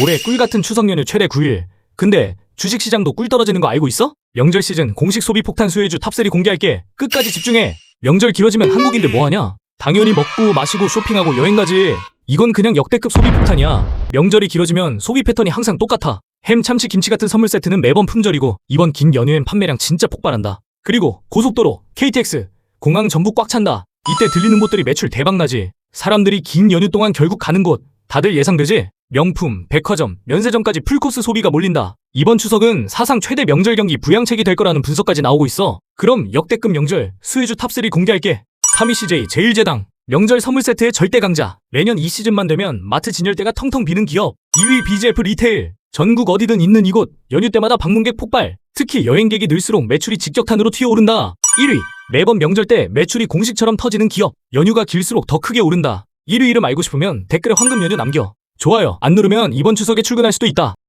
올해 꿀 같은 추석 연휴 최대 9일. 근데 주식 시장도 꿀 떨어지는 거 알고 있어? 명절 시즌 공식 소비 폭탄 수혜주 탑3 공개할게. 끝까지 집중해. 명절 길어지면 한국인들 뭐 하냐? 당연히 먹고 마시고 쇼핑하고 여행 가지. 이건 그냥 역대급 소비 폭탄이야. 명절이 길어지면 소비 패턴이 항상 똑같아. 햄, 참치, 김치 같은 선물 세트는 매번 품절이고 이번 긴 연휴엔 판매량 진짜 폭발한다. 그리고 고속도로, KTX, 공항 전부 꽉 찬다. 이때 들리는 곳들이 매출 대박나지. 사람들이 긴 연휴 동안 결국 가는 곳 다들 예상되지? 명품, 백화점, 면세점까지 풀코스 소비가 몰린다. 이번 추석은 사상 최대 명절 경기 부양책이 될 거라는 분석까지 나오고 있어. 그럼 역대급 명절 수혜주 탑3 공개할게. 3위 CJ 제일제당 명절 선물 세트의 절대 강자. 매년 이 시즌만 되면 마트 진열대가 텅텅 비는 기업. 2위 BGF 리테일. 전국 어디든 있는 이곳. 연휴 때마다 방문객 폭발. 특히 여행객이 늘수록 매출이 직격탄으로 튀어오른다. 1위. 매번 명절 때 매출이 공식처럼 터지는 기업. 연휴가 길수록 더 크게 오른다. 1위 이름 알고 싶으면 댓글에 황금 연휴 남겨. 좋아요. 안 누르면 이번 추석에 출근할 수도 있다.